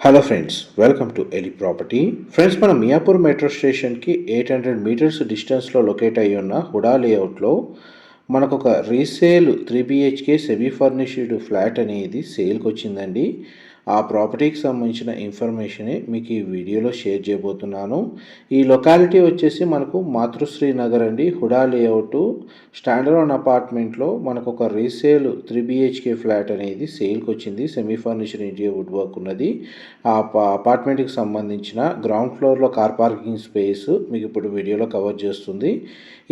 Hello friends welcome to Eli property friends మన Miyapur metro స్టేషన్కి eight hundred metres డిస్టెన్స్లో locate అయి ఉన్న హుడా లేఅవుట్లో మనకు ఒక resale three BHK semi furnished flat అనేది సేల్కి వచ్చిందండి ఆ ప్రాపర్టీకి సంబంధించిన ఇన్ఫర్మేషనే మీకు ఈ వీడియోలో షేర్ చేయబోతున్నాను. ఈ లొకాలిటీ వచ్చేసి మనకు మాతృశ్రీ నగర్ అండి. హుడా లేఅవుట్. స్టాండర్డ్ అపార్ట్మెంట్లో మనకు ఒక రీసేల్ త్రీ బిహెచ్కే ఫ్లాట్ అనేది సేల్కి వచ్చింది. Semi furniture India wood work ఉన్నది. ఆ అపార్ట్మెంట్కి సంబంధించిన గ్రౌండ్ ఫ్లోర్లో కార్ పార్కింగ్ స్పేస్ మీకు ఇప్పుడు వీడియోలో కవర్ చేస్తుంది.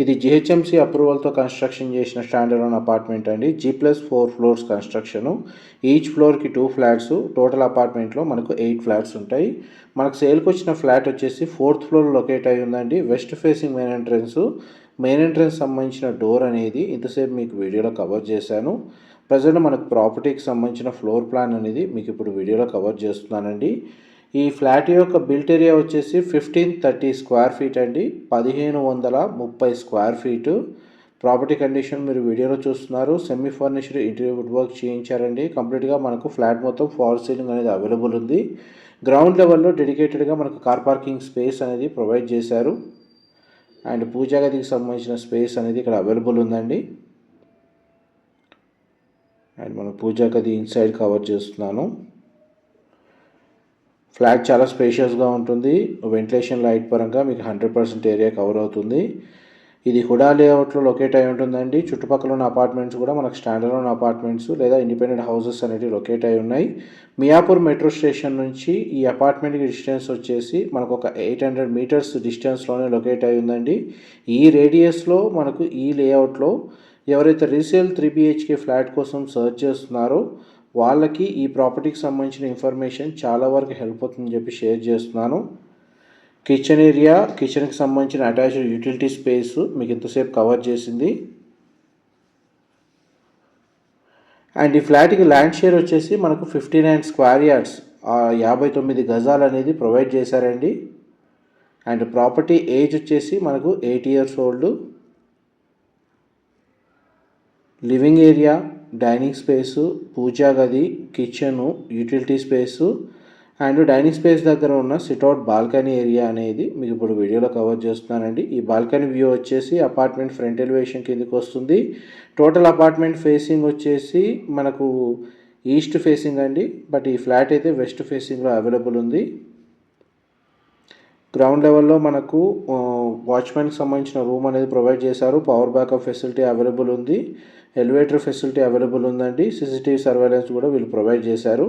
ఇది జిహెచ్ఎంసీ అప్రూవల్తో కన్స్ట్రక్షన్ చేసిన స్టాండర్డ్ అపార్ట్మెంట్ అండి. G plus four floors construction. Each ఫ్లోర్కి టూ ఫ్లాట్స్. టోటల్ అపార్ట్మెంట్లో మనకు ఎయిట్ ఫ్లాట్స్ ఉంటాయి. మనకు సేల్కి వచ్చిన ఫ్లాట్ వచ్చేసి ఫోర్త్ ఫ్లోర్ లొకేట్ అయి ఉందండి. West facing main entrance. Main entrance సంబంధించిన డోర్ అనేది ఇంతసేపు మీకు వీడియోలో కవర్ చేశాను. ప్రజెంట్ మనకు ప్రాపర్టీకి సంబంధించిన ఫ్లోర్ ప్లాన్ అనేది మీకు ఇప్పుడు వీడియోలో కవర్ చేస్తున్నానండి. ఈ ఫ్లాట్ యొక్క బిల్ట్ ఏరియా వచ్చేసి ఫిఫ్టీన్ థర్టీ స్క్వేర్ ఫీట్ అండి. పదిహేను వందల ముప్పై స్క్వేర్ ఫీటు. ప్రాపర్టీ కండిషన్ మీరు వీడియోలో చూస్తున్నారు. Semi furnished interior wood work చేయించారండి కంప్లీట్గా మనకు ఫ్లాట్ మొత్తం ఫాల్ సీలింగ్ అనేది అవైలబుల్ ఉంది. గ్రౌండ్ లెవెల్లో డెడికేటెడ్గా మనకు కార్ పార్కింగ్ స్పేస్ అనేది ప్రొవైడ్ చేశారు. అండ్ పూజా గదికి సంబంధించిన స్పేస్ అనేది ఇక్కడ అవైలబుల్ ఉందండి. అండ్ మనం పూజా గది ఇన్సైడ్ కవర్ చేస్తున్నాను. ఫ్లాట్ చాలా స్పేషియస్గా ఉంటుంది. వెంటిలేషన్ లైట్ పరంగా మీకు హండ్రెడ్ పర్సెంట్ ఏరియా కవర్ అవుతుంది. ఇది హుడా లేఅవుట్లో లొకేట్ అయి ఉంటుందండి. చుట్టుపక్కల ఉన్న అపార్ట్మెంట్స్ కూడా మనకు స్టాండర్డ్ ఉన్న అపార్ట్మెంట్స్ లేదా ఇండిపెండెంట్ హౌసెస్ అనేవి లొకేట్ అయి ఉన్నాయి. మియాపూర్ మెట్రో స్టేషన్ నుంచి ఈ అపార్ట్మెంట్కి డిస్టెన్స్ వచ్చేసి మనకు ఒక ఎయిట్ హండ్రెడ్ మీటర్స్ డిస్టెన్స్లోనే లొకేట్ అయి ఉందండి. ఈ రేడియస్లో మనకు ఈ లేఅవుట్లో ఎవరైతే రీసేల్ త్రీ బిహెచ్కే ఫ్లాట్ కోసం సర్చ్ చేస్తున్నారో వాళ్ళకి ఈ ప్రాపర్టీకి సంబంధించిన ఇన్ఫర్మేషన్ చాలా వరకు హెల్ప్ అవుతుందని చెప్పి షేర్ చేస్తున్నాను. కిచెన్ ఏరియా కిచెన్కి సంబంధించిన అటాచ్డ్ యూటిలిటీ స్పేస్ మీకు ఇంతసేపు కవర్ చేసింది. అండ్ ఈ ఫ్లాట్కి ల్యాండ్ షేర్ వచ్చేసి మనకు ఫిఫ్టీ నైన్ స్క్వేర్ యార్డ్స్ యాభై తొమ్మిది గజాలు అనేది ప్రొవైడ్ చేశారండి. అండ్ ప్రాపర్టీ ఏజ్ వచ్చేసి మనకు eight years old. Living area dining space puja గది kitchen utility space and dining space దగ్గర ఉన్న సిట్అవుట్ బాల్కనీ ఏరియా అనేది మీకు ఇప్పుడు వీడియోలో కవర్ చేస్తున్నానండి. ఈ బాల్కనీ వ్యూ వచ్చేసి అపార్ట్మెంట్ ఫ్రంట్ ఎలివేషన్ కిందకి వస్తుంది. టోటల్ అపార్ట్మెంట్ ఫేసింగ్ వచ్చేసి మనకు ఈస్ట్ ఫేసింగ్ అండి. బట్ ఈ ఫ్లాట్ అయితే వెస్ట్ ఫేసింగ్లో అవైలబుల్ ఉంది. గ్రౌండ్ లెవెల్లో మనకు వాచ్మెన్కి సంబంధించిన రూమ్ అనేది ప్రొవైడ్ చేశారు. పవర్ బ్యాకప్ ఫెసిలిటీ అవైలబుల్ ఉంది. ఎలివేటర్ ఫెసిలిటీ అవైలబుల్ ఉందండి. సీసీటీవీ సర్వేలెన్స్ కూడా వీళ్ళు ప్రొవైడ్ చేశారు.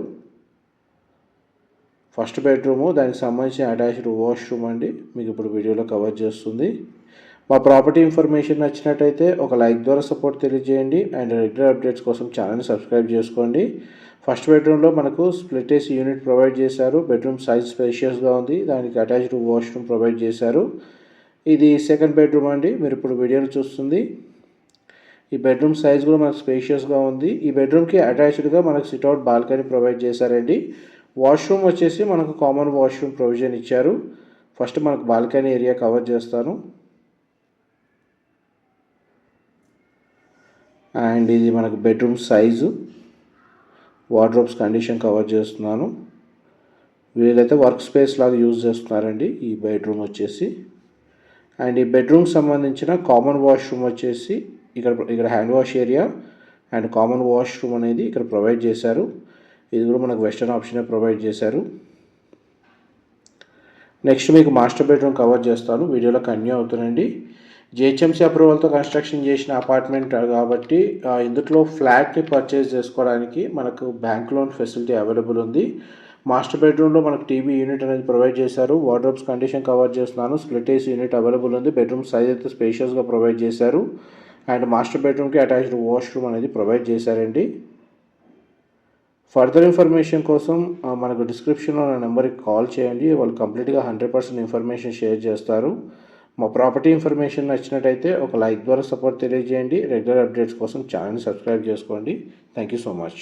ఫస్ట్ బెడ్రూము దానికి సంబంధించిన అటాచ్డ్ వాష్రూమ్ అండి. మీకు ఇప్పుడు వీడియోలో కవర్ చేస్తుంది. మా ప్రాపర్టీ ఇన్ఫర్మేషన్ నచ్చినట్టయితే ఒక లైక్ ద్వారా సపోర్ట్ తెలియజేయండి. అండ్ రెగ్యులర్ అప్డేట్స్ కోసం ఛానల్ని సబ్స్క్రైబ్ చేసుకోండి. ఫస్ట్ బెడ్రూమ్లో మనకు స్ప్లిట్ ఏసీ యూనిట్ ప్రొవైడ్ చేశారు. బెడ్రూమ్ సైజ్ స్పేషియస్గా ఉంది. దానికి అటాచ్డ్ వాష్రూమ్ ప్రొవైడ్ చేశారు. ఇది సెకండ్ బెడ్రూమ్ అండి. మీరు ఇప్పుడు వీడియోలో చూస్తుంది. ఈ బెడ్రూమ్ సైజ్ కూడా మనకు స్పేషియస్గా ఉంది. ఈ బెడ్రూమ్కి అటాచ్డ్గా మనకు సిట్అవుట్ బాల్కనీ ప్రొవైడ్ చేశారండి. వాష్రూమ్ వచ్చేసి మనకు కామన్ వాష్రూమ్ ప్రొవిజన్ ఇచ్చారు. ఫస్ట్ మనకు బాల్కనీ ఏరియా కవర్ చేస్తాను. అండ్ ఇది మనకు bedroom size wardrobes condition cover చేస్తున్నాను. వీళ్ళైతే వర్క్ స్పేస్ లాగా యూజ్ చేస్తున్నారండి ఈ బెడ్రూమ్ వచ్చేసి. అండ్ ఈ బెడ్రూమ్కి సంబంధించిన కామన్ వాష్రూమ్ వచ్చేసి ఇక్కడ ఇక్కడ hand wash area and common washroom అనేది ఇక్కడ ప్రొవైడ్ చేశారు. ఇది కూడా మనకు వెస్టర్న్ ఆప్షనే ప్రొవైడ్ చేశారు. నెక్స్ట్ మీకు మాస్టర్ బెడ్రూమ్ కవర్ చేస్తాను. వీడియోలో కన్యూ అవుతుందండి జిహెచ్ఎంసీ అప్రూవల్తో కన్స్ట్రక్షన్ చేసిన అపార్ట్మెంట్ కాబట్టి ఇందులో ఫ్లాట్ని పర్చేస్ చేసుకోవడానికి మనకు బ్యాంక్ లోన్ ఫెసిలిటీ అవైలబుల్ ఉంది. మాస్టర్ బెడ్రూమ్లో మనకు టీవీ యూనిట్ అనేది ప్రొవైడ్ చేశారు. వార్డ్రోబ్స్ కండిషన్ కవర్ చేస్తున్నాను. స్ప్లిట్ ఏసీ యూనిట్ అవైలబుల్ ఉంది. బెడ్రూమ్ సైజ్ అయితే స్పేషియస్గా ప్రొవైడ్ చేశారు. అండ్ మాస్టర్ బెడ్రూమ్కి అటాచ్డ్ వాష్రూమ్ అనేది ప్రొవైడ్ చేశారండి. ఫర్దర్ ఇన్ఫర్మేషన్ కోసం మనకు డిస్క్రిప్షన్లో నా నెంబర్కి కాల్ చేయండి. వాళ్ళు కంప్లీట్గా హండ్రెడ్ పర్సెంట్ ఇన్ఫర్మేషన్ షేర్ చేస్తారు. మా ప్రాపర్టీ ఇన్ఫర్మేషన్ నచ్చినట్టయితే ఒక లైక్ ద్వారా సపోర్ట్ తెలియజేయండి. రెగ్యులర్ అప్డేట్స్ కోసం ఛానల్ని సబ్స్క్రైబ్ చేసుకోండి. Thank you so much